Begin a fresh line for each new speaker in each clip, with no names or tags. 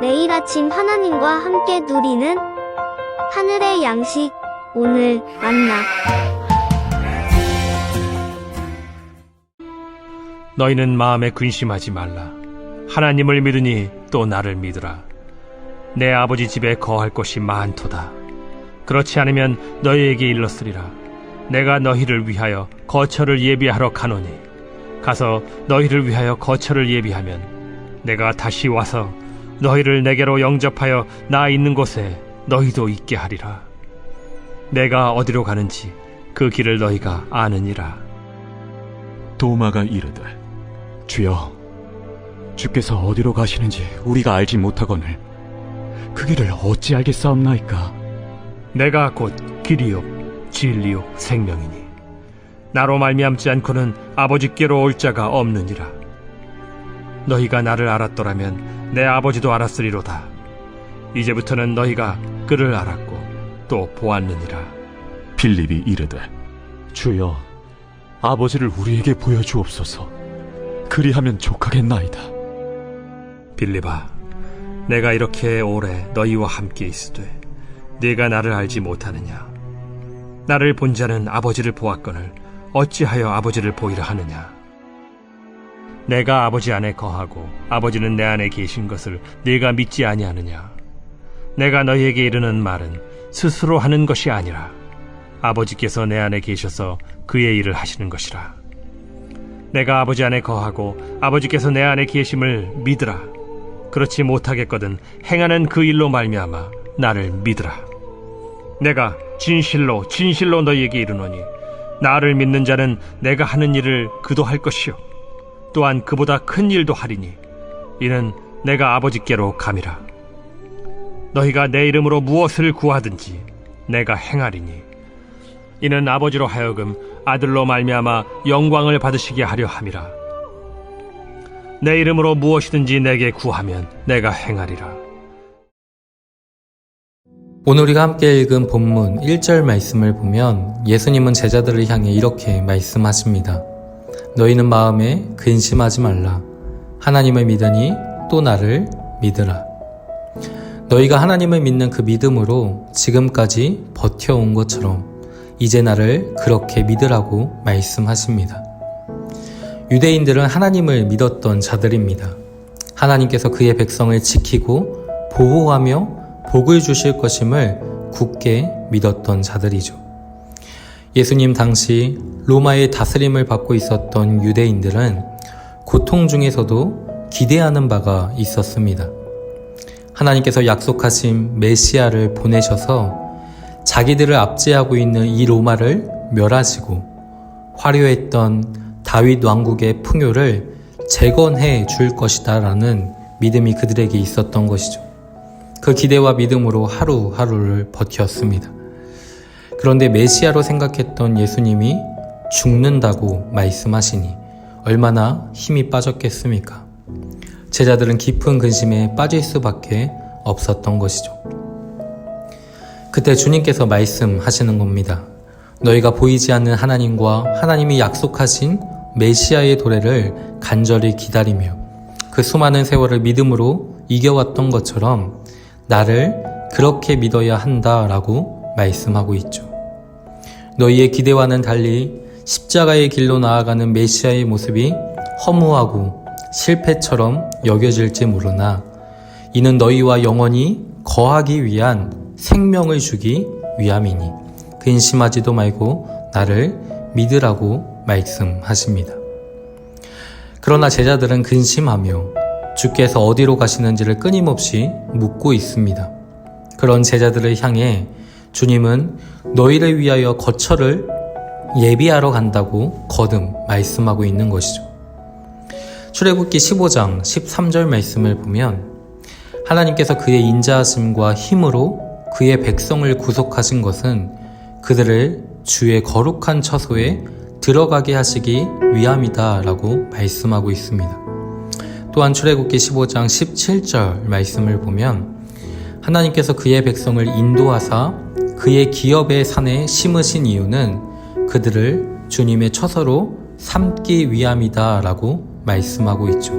매일 아침 하나님과 함께 누리는 하늘의 양식 오늘 만나
너희는 마음에 근심하지 말라. 하나님을 믿으니 또 나를 믿으라. 내 아버지 집에 거할 곳이 많도다. 그렇지 않으면 너희에게 일렀으리라. 내가 너희를 위하여 거처를 예비하러 가노니 가서 너희를 위하여 거처를 예비하면 내가 다시 와서 너희를 내게로 영접하여 나 있는 곳에 너희도 있게 하리라. 내가 어디로 가는지 그 길을 너희가 아느니라.
도마가 이르되 주여 주께서 어디로 가시는지 우리가 알지 못하거늘 그 길을 어찌 알겠사옵나이까
내가 곧 길이요 진리요 생명이니 나로 말미암지 않고는 아버지께로 올 자가 없느니라 너희가 나를 알았더라면 내 아버지도 알았으리로다. 이제부터는 너희가 그를 알았고 또 보았느니라.
빌립이 이르되 주여 아버지를 우리에게 보여주옵소서. 그리하면 족하겠나이다.
빌리바 내가 이렇게 오래 너희와 함께 있으되 네가 나를 알지 못하느냐? 나를 본 자는 아버지를 보았거늘 어찌하여 아버지를 보이라 하느냐 내가 아버지 안에 거하고 아버지는 내 안에 계신 것을 네가 믿지 아니하느냐 내가 너희에게 이르는 말은 스스로 하는 것이 아니라 아버지께서 내 안에 계셔서 그의 일을 하시는 것이라 내가 아버지 안에 거하고 아버지께서 내 안에 계심을 믿으라. 그렇지 못하겠거든 행하는 그 일로 말미암아 나를 믿으라. 내가 진실로 진실로 너희에게 이르노니 나를 믿는 자는 내가 하는 일을 그도 할 것이요 또한 그보다 큰 일도 하리니 이는 내가 아버지께로 감이라. 너희가 내 이름으로 무엇을 구하든지 내가 행하리니 이는 아버지로 하여금 아들로 말미암아 영광을 받으시게 하려 함이라. 내 이름으로 무엇이든지 내게 구하면 내가 행하리라.
오늘 우리가 함께 읽은 본문 1절 말씀을 보면 예수님은 제자들을 향해 이렇게 말씀하십니다. 너희는 마음에 근심하지 말라. 하나님을 믿으니 또 나를 믿으라. 너희가 하나님을 믿는 그 믿음으로 지금까지 버텨온 것처럼 이제 나를 그렇게 믿으라고 말씀하십니다. 유대인들은 하나님을 믿었던 자들입니다. 하나님께서 그의 백성을 지키고 보호하며 복을 주실 것임을 굳게 믿었던 자들이죠. 예수님 당시 로마의 다스림을 받고 있었던 유대인들은 고통 중에서도 기대하는 바가 있었습니다. 하나님께서 약속하신 메시아를 보내셔서 자기들을 압제하고 있는 이 로마를 멸하시고 화려했던 다윗 왕국의 풍요를 재건해 줄 것이다라는 믿음이 그들에게 있었던 것이죠. 그 기대와 믿음으로 하루하루를 버텼습니다. 그런데 메시아로 생각했던 예수님이 죽는다고 말씀하시니 얼마나 힘이 빠졌겠습니까? 제자들은 깊은 근심에 빠질 수밖에 없었던 것이죠. 그때 주님께서 말씀하시는 겁니다. 너희가 보이지 않는 하나님과 하나님이 약속하신 메시아의 도래를 간절히 기다리며 그 수많은 세월을 믿음으로 이겨왔던 것처럼 나를 그렇게 믿어야 한다라고 말씀하고 있죠. 너희의 기대와는 달리 십자가의 길로 나아가는 메시아의 모습이 허무하고 실패처럼 여겨질지 모르나 이는 너희와 영원히 거하기 위한 생명을 주기 위함이니 근심하지도 말고 나를 믿으라고 말씀하십니다. 그러나 제자들은 근심하며 주께서 어디로 가시는지를 끊임없이 묻고 있습니다. 그런 제자들을 향해 주님은 너희를 위하여 거처를 예비하러 간다고 거듭 말씀하고 있는 것이죠. 출애굽기 15장 13절 말씀을 보면 하나님께서 그의 인자하심과 힘으로 그의 백성을 구속하신 것은 그들을 주의 거룩한 처소에 들어가게 하시기 위함이다라고 말씀하고 있습니다. 또한 출애굽기 15장 17절 말씀을 보면 하나님께서 그의 백성을 인도하사 그의 기업의 산에 심으신 이유는 그들을 주님의 처소로 삼기 위함이다 라고 말씀하고 있죠.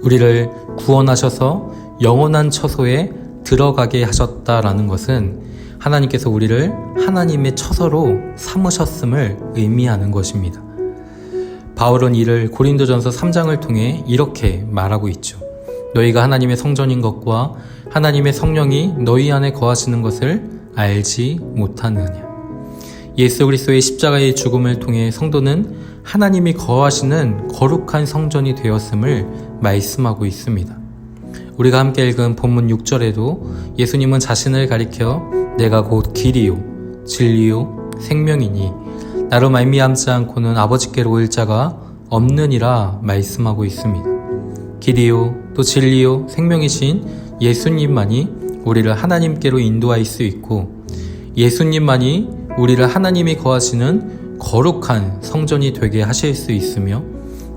우리를 구원하셔서 영원한 처소에 들어가게 하셨다라는 것은 하나님께서 우리를 하나님의 처소로 삼으셨음을 의미하는 것입니다. 바울은 이를 고린도전서 3장을 통해 이렇게 말하고 있죠. 너희가 하나님의 성전인 것과 하나님의 성령이 너희 안에 거하시는 것을 알지 못하느냐. 예수 그리스도의 십자가의 죽음을 통해 성도는 하나님이 거하시는 거룩한 성전이 되었음을 말씀하고 있습니다. 우리가 함께 읽은 본문 6절에도 예수님은 자신을 가리켜 내가 곧 길이요 진리요 생명이니 나로 말미암지 않고는 아버지께로 올 자가 없느니라 말씀하고 있습니다. 길이요 또 진리요 생명이신 예수님만이 우리를 하나님께로 인도할 수 있고 예수님만이 우리를 하나님이 거하시는 거룩한 성전이 되게 하실 수 있으며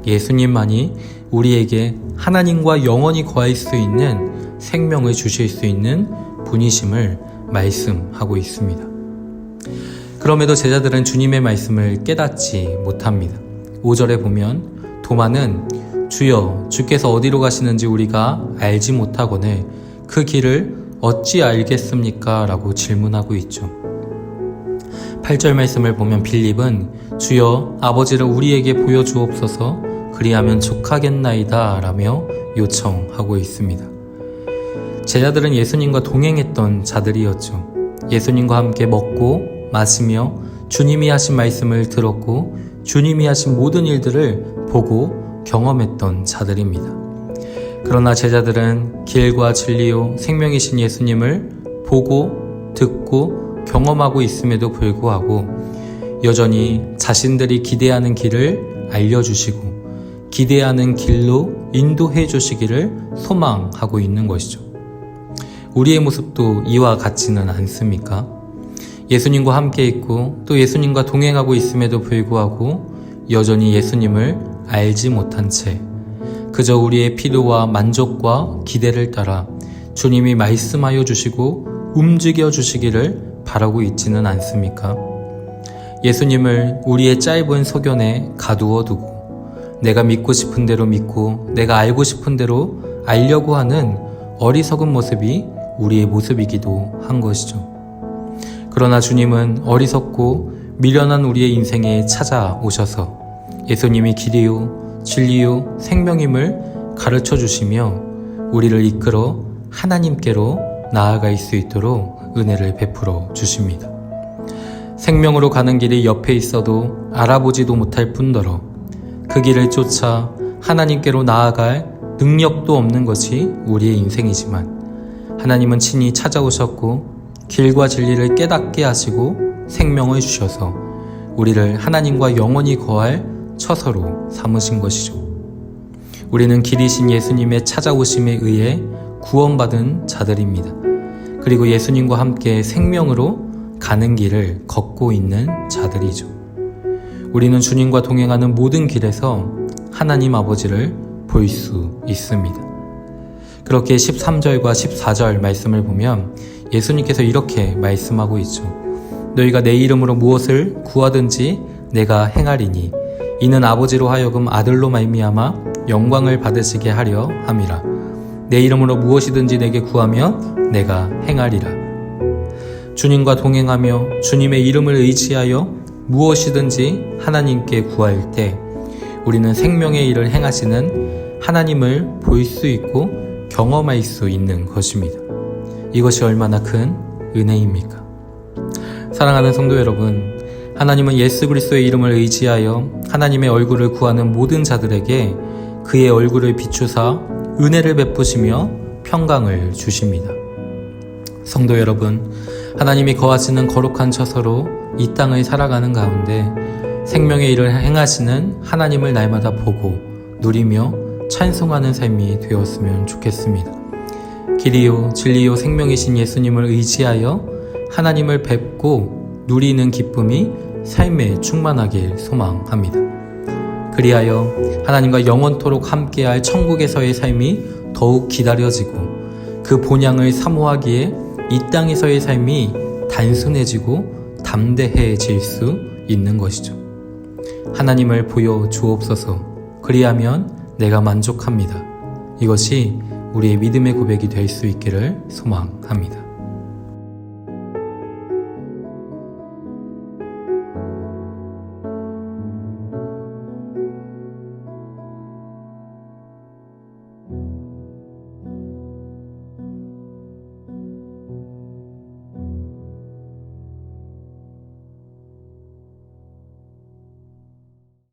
예수님만이 우리에게 하나님과 영원히 거할 수 있는 생명을 주실 수 있는 분이심을 말씀하고 있습니다. 그럼에도 제자들은 주님의 말씀을 깨닫지 못합니다. 5절에 보면 도마는 주여 주께서 어디로 가시는지 우리가 알지 못하거늘 그 길을 어찌 알겠습니까? 라고 질문하고 있죠. 8절 말씀을 보면 빌립은 주여 아버지를 우리에게 보여주옵소서 그리하면 족하겠나이다 라며 요청하고 있습니다. 제자들은 예수님과 동행했던 자들이었죠. 예수님과 함께 먹고 마시며 주님이 하신 말씀을 들었고 주님이 하신 모든 일들을 보고 경험했던 자들입니다. 그러나 제자들은 길과 진리요 생명이신 예수님을 보고 듣고 경험하고 있음에도 불구하고 여전히 자신들이 기대하는 길을 알려주시고 기대하는 길로 인도해 주시기를 소망하고 있는 것이죠. 우리의 모습도 이와 같지는 않습니까? 예수님과 함께 있고 또 예수님과 동행하고 있음에도 불구하고 여전히 예수님을 알지 못한 채 그저 우리의 필요와 만족과 기대를 따라 주님이 말씀하여 주시고 움직여 주시기를 바라고 있지는 않습니까? 예수님을 우리의 짧은 소견에 가두어 두고 내가 믿고 싶은 대로 믿고 내가 알고 싶은 대로 알려고 하는 어리석은 모습이 우리의 모습이기도 한 것이죠. 그러나 주님은 어리석고 미련한 우리의 인생에 찾아오셔서 예수님이 길이요, 진리요, 생명임을 가르쳐 주시며 우리를 이끌어 하나님께로 나아갈 수 있도록 은혜를 베풀어 주십니다. 생명으로 가는 길이 옆에 있어도 알아보지도 못할 뿐더러 그 길을 쫓아 하나님께로 나아갈 능력도 없는 것이 우리의 인생이지만 하나님은 친히 찾아오셨고 길과 진리를 깨닫게 하시고 생명을 주셔서 우리를 하나님과 영원히 거할 처서로 삼으신 것이죠. 우리는 길이신 예수님의 찾아오심에 의해 구원받은 자들입니다. 그리고 예수님과 함께 생명으로 가는 길을 걷고 있는 자들이죠. 우리는 주님과 동행하는 모든 길에서 하나님 아버지를 볼 수 있습니다. 그렇게 13절과 14절 말씀을 보면 예수님께서 이렇게 말씀하고 있죠. 너희가 내 이름으로 무엇을 구하든지 내가 행하리니 이는 아버지로 하여금 아들로 말미암아 영광을 받으시게 하려 함이라. 내 이름으로 무엇이든지 내게 구하면 내가 행하리라. 주님과 동행하며 주님의 이름을 의지하여 무엇이든지 하나님께 구할 때 우리는 생명의 일을 행하시는 하나님을 볼 수 있고 경험할 수 있는 것입니다. 이것이 얼마나 큰 은혜입니까? 사랑하는 성도 여러분, 하나님은 예수 그리스도의 이름을 의지하여 하나님의 얼굴을 구하는 모든 자들에게 그의 얼굴을 비추사 은혜를 베푸시며 평강을 주십니다. 성도 여러분, 하나님이 거하시는 거룩한 처소로 이 땅을 살아가는 가운데 생명의 일을 행하시는 하나님을 날마다 보고 누리며 찬송하는 삶이 되었으면 좋겠습니다. 길이요, 진리요, 생명이신 예수님을 의지하여 하나님을 뵙고 누리는 기쁨이 삶에 충만하길 소망합니다. 그리하여 하나님과 영원토록 함께할 천국에서의 삶이 더욱 기다려지고 그 본향을 사모하기에 이 땅에서의 삶이 단순해지고 담대해질 수 있는 것이죠. 하나님을 보여 주옵소서. 그리하면 내가 만족합니다. 이것이 우리의 믿음의 고백이 될 수 있기를 소망합니다.